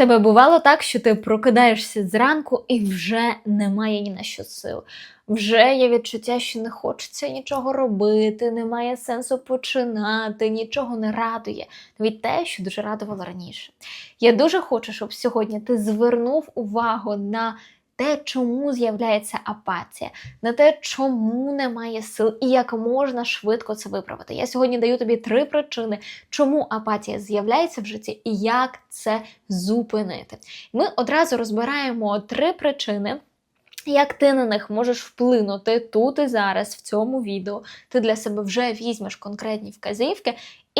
тебе бувало так, що ти прокидаєшся зранку і вже немає ні на що сил. Вже є відчуття, що не хочеться нічого робити, немає сенсу починати, нічого не радує. Навіть те, що дуже радувало раніше. Я дуже хочу, щоб сьогодні ти звернув увагу на те, чому з'являється апатія, на те, чому немає сил і як можна швидко це виправити. Я сьогодні даю тобі три причини, чому апатія з'являється в житті і як це зупинити. Ми одразу розбираємо три причини. Як ти на них можеш вплинути тут і зараз, в цьому відео, ти для себе вже візьмеш конкретні вказівки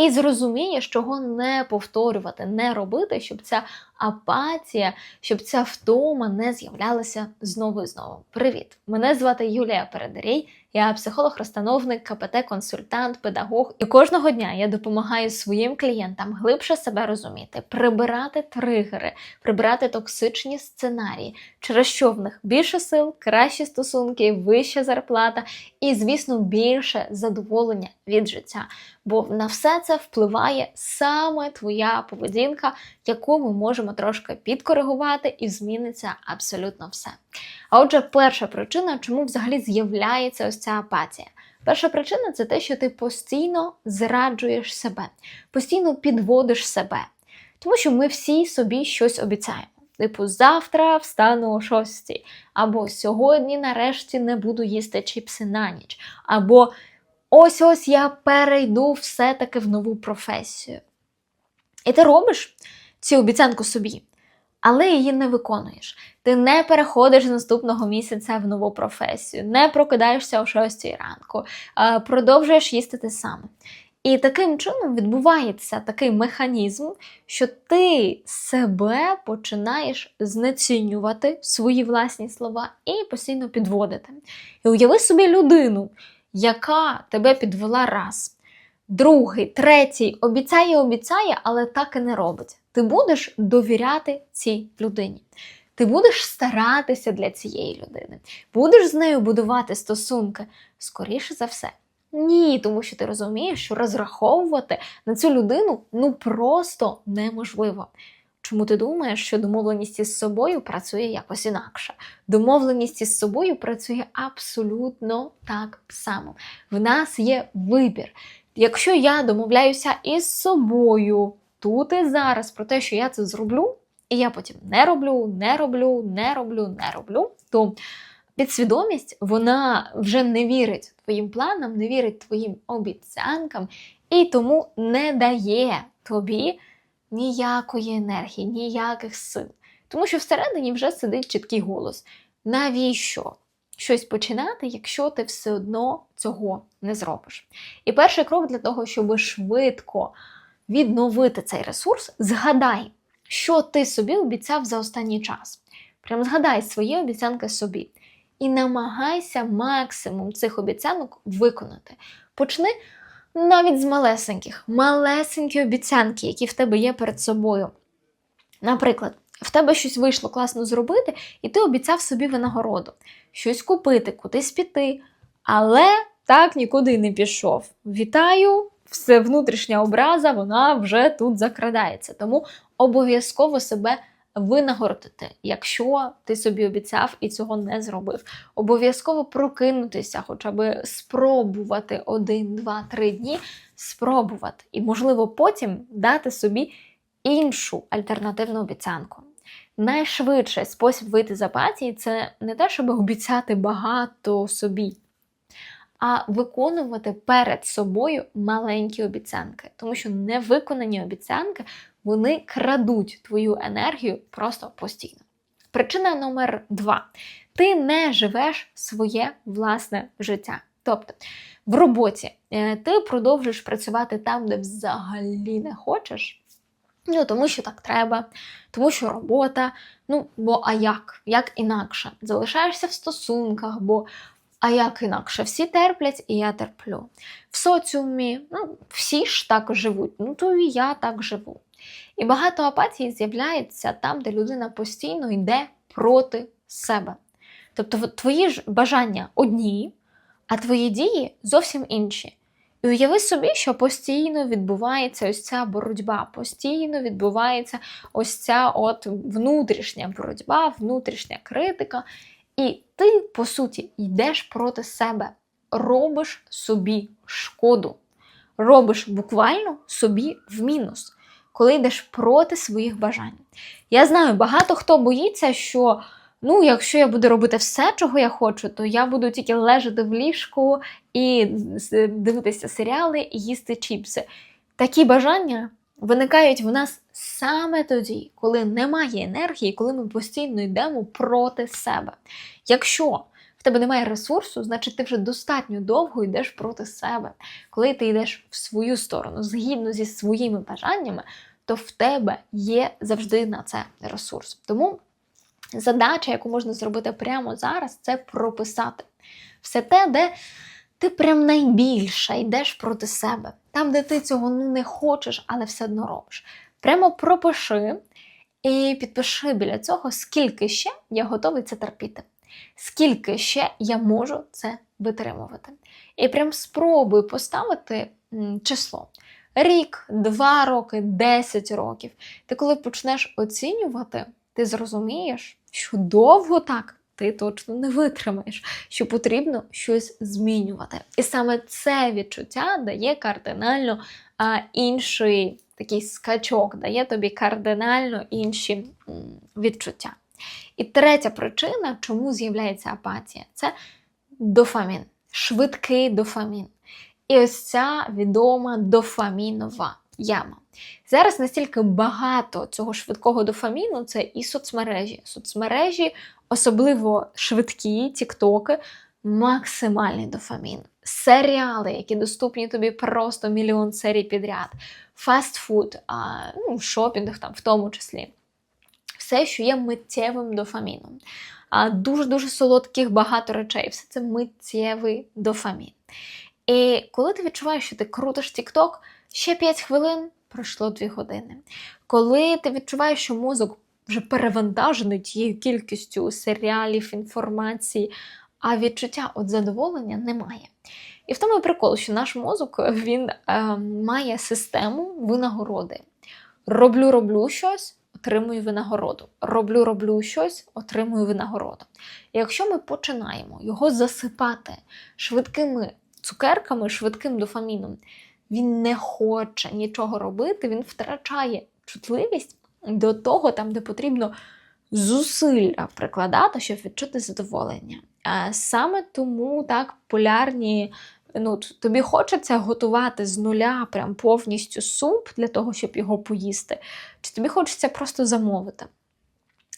і зрозумієш, чого не повторювати, не робити, щоб ця апатія, щоб ця втома не з'являлася знову і знову. Привіт! Мене звати Юлія Передарій, я психолог-розстановник, КПТ-консультант, педагог. І кожного дня я допомагаю своїм клієнтам глибше себе розуміти, прибирати тригери, прибирати токсичні сценарії, через що в них більше сил, кращі стосунки, вища зарплата і, звісно, більше задоволення від життя. Бо на все це впливає саме твоя поведінка, яку ми можемо трошки підкоригувати, і зміниться абсолютно все. А отже, перша причина, чому взагалі з'являється ось ця апатія. Перша причина це те, що ти постійно зраджуєш себе, постійно підводиш себе. Тому що ми всі собі щось обіцяємо. Типу, завтра встану о шостій, або сьогодні, нарешті, не буду їсти чіпси на ніч, або ось ось я перейду все-таки в нову професію. І ти робиш цю обіцянку собі, але її не виконуєш. Ти не переходиш наступного місяця в нову професію, не прокидаєшся о 6 ранку, продовжуєш їсти те саме. І таким чином відбувається такий механізм, що ти себе починаєш знецінювати свої власні слова і постійно підводити. І уяви собі людину, яка тебе підвела раз, другий, третій обіцяє, обіцяє, але так і не робить. Ти будеш довіряти цій людині. Ти будеш старатися для цієї людини, будеш з нею будувати стосунки, скоріше за все. Ні, тому що ти розумієш, що розраховувати на цю людину ну просто неможливо. Чому ти думаєш, що домовленість із собою працює якось інакше? Домовленість із собою працює абсолютно так само. В нас є вибір. Якщо я домовляюся із собою тут і зараз про те, що я це зроблю, і я потім не роблю, не роблю, не роблю, не роблю, то підсвідомість вона вже не вірить твоїм планам, не вірить твоїм обіцянкам і тому не дає тобі ніякої енергії, ніяких сил. Тому що всередині вже сидить чіткий голос. Навіщо щось починати, якщо ти все одно цього не зробиш? І перший крок для того, щоб швидко відновити цей ресурс, згадай, що ти собі обіцяв за останній час. Прям згадай свої обіцянки собі. І намагайся максимум цих обіцянок виконати. Почни навіть з малесеньких, малесенькі обіцянки, які в тебе є перед собою. Наприклад, в тебе щось вийшло класно зробити, і ти обіцяв собі винагороду, щось купити, кудись піти. Але так нікуди не пішов. Вітаю! Все внутрішня образа, вона вже тут закрадається. Тому обов'язково себе винагородити, якщо ти собі обіцяв і цього не зробив. Обов'язково прокинутися, хоча б спробувати один, два, три дні, спробувати. І, можливо, потім дати собі іншу альтернативну обіцянку. Найшвидший спосіб вийти з апатії це не те, щоб обіцяти багато собі, а виконувати перед собою маленькі обіцянки. Тому що невиконані обіцянки вони крадуть твою енергію просто постійно. Причина номер два: ти не живеш своє власне життя. Тобто в роботі е, ти продовжуєш працювати там, де взагалі не хочеш. Ну, тому що так треба, тому що робота, ну, бо а як? Як інакше? Залишаєшся в стосунках, бо а як інакше? Всі терплять, і я терплю. В соціумі, ну, всі ж так живуть, ну то і я так живу. І багато апатії з'являється там, де людина постійно йде проти себе. Тобто твої ж бажання одні, а твої дії зовсім інші. І уяви собі, що постійно відбувається ось ця боротьба, постійно відбувається ось ця от внутрішня боротьба, внутрішня критика. І ти, по суті, йдеш проти себе, робиш собі шкоду, робиш буквально собі в мінус, коли йдеш проти своїх бажань. Я знаю, багато хто боїться, що ну, якщо я буду робити все, чого я хочу, то я буду тільки лежати в ліжку і дивитися серіали і їсти чіпси. Такі бажання виникають в нас саме тоді, коли немає енергії, коли ми постійно йдемо проти себе. Якщо в тебе немає ресурсу, значить ти вже достатньо довго йдеш проти себе. Коли ти йдеш в свою сторону, згідно зі своїми бажаннями, то в тебе є завжди на це ресурс. Тому задача, яку можна зробити прямо зараз, це прописати все те, де ти прям найбільше йдеш проти себе. Там, де ти цього ну, не хочеш, але все одно робиш. Прямо пропиши і підпиши біля цього, скільки ще я готовий це терпіти, скільки ще я можу це витримувати. І прям спробуй поставити число. Рік, два роки, 10 років. Ти коли почнеш оцінювати, ти зрозумієш, що довго так ти точно не витримаєш, що потрібно щось змінювати. І саме це відчуття дає кардинально а, інший такий скачок, дає тобі кардинально інші відчуття. І третя причина, чому з'являється апатія, це дофамін, швидкий дофамін. І ось ця відома дофамінова яма. Зараз настільки багато цього швидкого дофаміну це і соцмережі. Соцмережі, особливо швидкі, тіктоки, максимальний дофамін. Серіали, які доступні тобі просто мільйон серій підряд, фастфуд, ну, шопінг там в тому числі. Все, що є миттєвим дофаміном. Дуже-дуже солодких багато речей. Все це миттєвий дофамін. І коли ти відчуваєш, що ти крутиш TikTok, ще 5 хвилин пройшло 2 години. Коли ти відчуваєш, що мозок вже перевантажений тією кількістю серіалів, інформації, а відчуття от задоволення немає. І в тому і прикол, що наш мозок він е, має систему винагороди. Роблю, роблю щось, отримую винагороду. Роблю, роблю щось, отримую винагороду. І якщо ми починаємо його засипати швидкими цукерками, швидким дофаміном, він не хоче нічого робити, він втрачає чутливість до того, там, де потрібно зусилля прикладати, щоб відчути задоволення. Саме тому так полярні. Ну, тобі хочеться готувати з нуля прям повністю суп для того, щоб його поїсти, чи тобі хочеться просто замовити.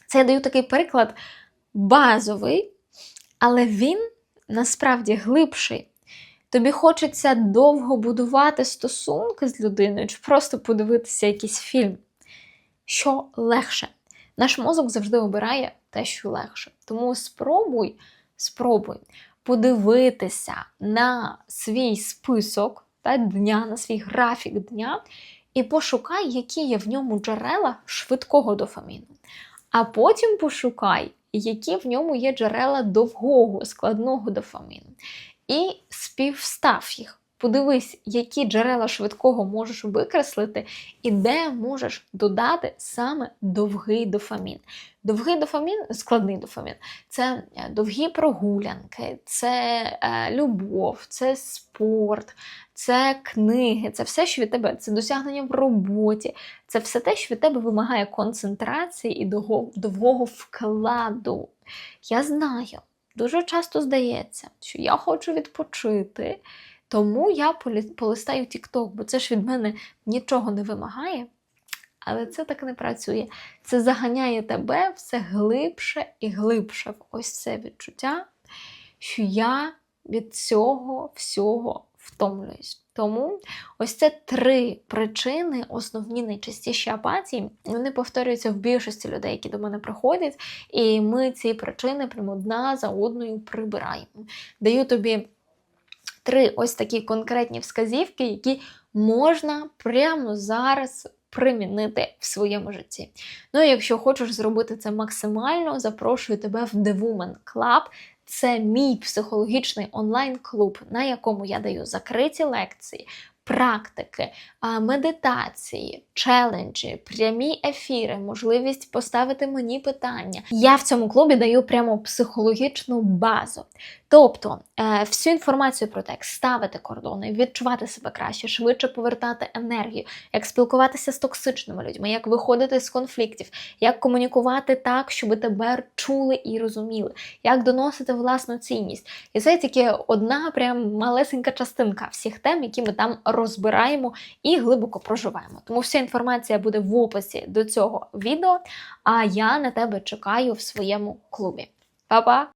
Це я даю такий приклад базовий, але він насправді глибший. Тобі хочеться довго будувати стосунки з людиною, чи просто подивитися якийсь фільм. Що легше? Наш мозок завжди обирає те, що легше. Тому спробуй, спробуй подивитися на свій список та дня, на свій графік дня, і пошукай, які є в ньому джерела швидкого дофаміну. А потім пошукай, які в ньому є джерела довгого, складного дофаміну. І співстав їх. Подивись, які джерела швидкого можеш викреслити, і де можеш додати саме довгий дофамін. Довгий дофамін, складний дофамін це е, довгі прогулянки, це е, любов, це спорт, це книги, це все, що від тебе, це досягнення в роботі, це все те, що від тебе вимагає концентрації і довго- довгого вкладу. Я знаю, дуже часто здається, що я хочу відпочити, тому я полистаю TikTok, бо це ж від мене нічого не вимагає. Але це так не працює. Це заганяє тебе все глибше і глибше в ось це відчуття, що я від цього всього втомлююсь. Тому ось це три причини, основні найчастіші апатії. Вони повторюються в більшості людей, які до мене приходять, і ми ці причини прямо одна за одною прибираємо. Даю тобі три ось такі конкретні вказівки, які можна прямо зараз примінити в своєму житті. Ну і якщо хочеш зробити це максимально, запрошую тебе в The Woman Club. Це мій психологічний онлайн-клуб, на якому я даю закриті лекції, практики, медитації, челенджі, прямі ефіри, можливість поставити мені питання. Я в цьому клубі даю прямо психологічну базу. Тобто е, всю інформацію про те, як ставити кордони, відчувати себе краще, швидше повертати енергію, як спілкуватися з токсичними людьми, як виходити з конфліктів, як комунікувати так, щоб тебе чули і розуміли, як доносити власну цінність. І це тільки одна прям малесенька частинка всіх тем, які ми там розбираємо і глибоко проживаємо. Тому вся інформація буде в описі до цього відео. А я на тебе чекаю в своєму клубі. Па-па!